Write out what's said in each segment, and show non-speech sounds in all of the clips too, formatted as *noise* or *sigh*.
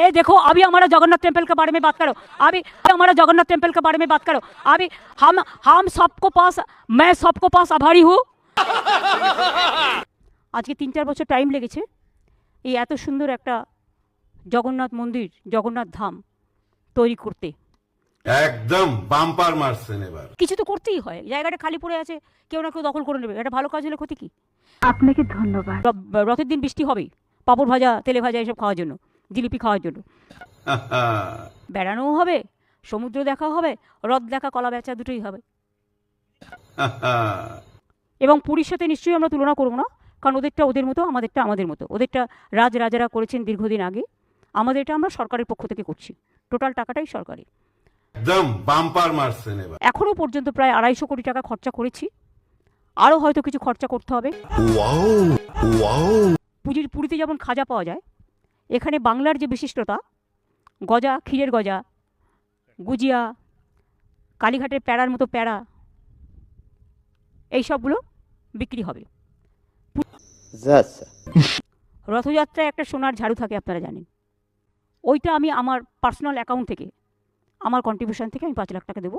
ए देखो अभी हमारा जगन्नाथ टेम्पल के बारे में बात करो अभी हमारा जगन्नाथ टेम्पल के बारे में बात करो अभी हम हम सबको पास मैं सबको पास आभारी हूँ আজকে তিন চার বছর টাইম লেগেছে এই এত সুন্দর একটা জগন্নাথ মন্দির জগন্নাথ ধাম তৈরি করতে একদম বাম্পার মারছেন এবার কিছু তো করতেই হয় জায়গাটা খালি পড়ে আছে কেউ না কেউ দখল করে নেবে এটা ভালো কাজ হলে ক্ষতি কি আপনাকে ধন্যবাদ র- রথের দিন বৃষ্টি হবেই পাপড় ভাজা তেলে ভাজা এসব খাওয়ার জন্য জিলিপি খাওয়ার জন্য। *laughs* বেড়ানোও হবে সমুদ্র দেখা হবে হ্রদ দেখা কলা বেচা দুটোই হবে। *laughs* এবং পুরীর সাথে নিশ্চয়ই আমরা তুলনা করব না কারণ ওদেরটা ওদের মতো আমাদেরটা আমাদের মতো। ওদেরটা রাজ রাজারা করেছেন দীর্ঘদিন আগে আমাদেরটা আমরা সরকারের পক্ষ থেকে করছি। টোটাল টাকাটাই সরকারি। একদম বাম্পার মারছেন এবার। এখনও পর্যন্ত প্রায় আড়াইশো কোটি টাকা খরচা করেছি। আরও হয়তো কিছু খরচা করতে হবে। পুরীর পুরীতে যেমন খাজা পাওয়া যায় এখানে বাংলার যে বিশিষ্টতা, গজা, ক্ষীরের গজা, গুজিয়া, কালীঘাটের প্যাড়ার মতো প্যাড়া, এই সবগুলো বিক্রি হবে। রথযাত্রায় একটা সোনার ঝাড়ু থাকে, আপনারা জানেন। ওইটা আমি আমার পার্সোনাল অ্যাকাউন্ট থেকে, আমার কন্ট্রিবিউশন থেকে আমি পাঁচ লাখ টাকা দেবো।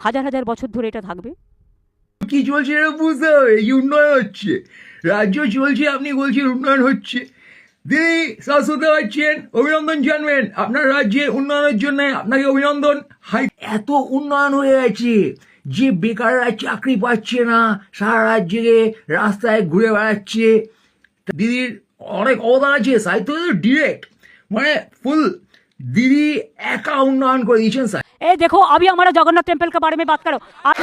হাজার হাজার বছর ধরে এটা থাকবে। কি চলছে বুঝতে হবে উন্নয়ন হচ্ছে। রাজ্য চলছে, আপনি বলছেন উন্নয়ন হচ্ছে। দিদি শাশ্বত পাচ্ছেন অভিনন্দন জানবেন আপনার রাজ্যে উন্নয়নের জন্য আপনাকে অভিনন্দন হাই এত উন্নয়ন হয়ে গেছে যে বেকাররা চাকরি পাচ্ছে না সারা রাজ্যে রাস্তায় ঘুরে বেড়াচ্ছে দিদির অনেক অবদান আছে সাহিত্য ডিরেক্ট মানে ফুল দিদি একা উন্নয়ন করে দিয়েছেন স্যার ए देखो अभी हमारा जगन्नाथ टेम्पल के बारे में बात करो आ-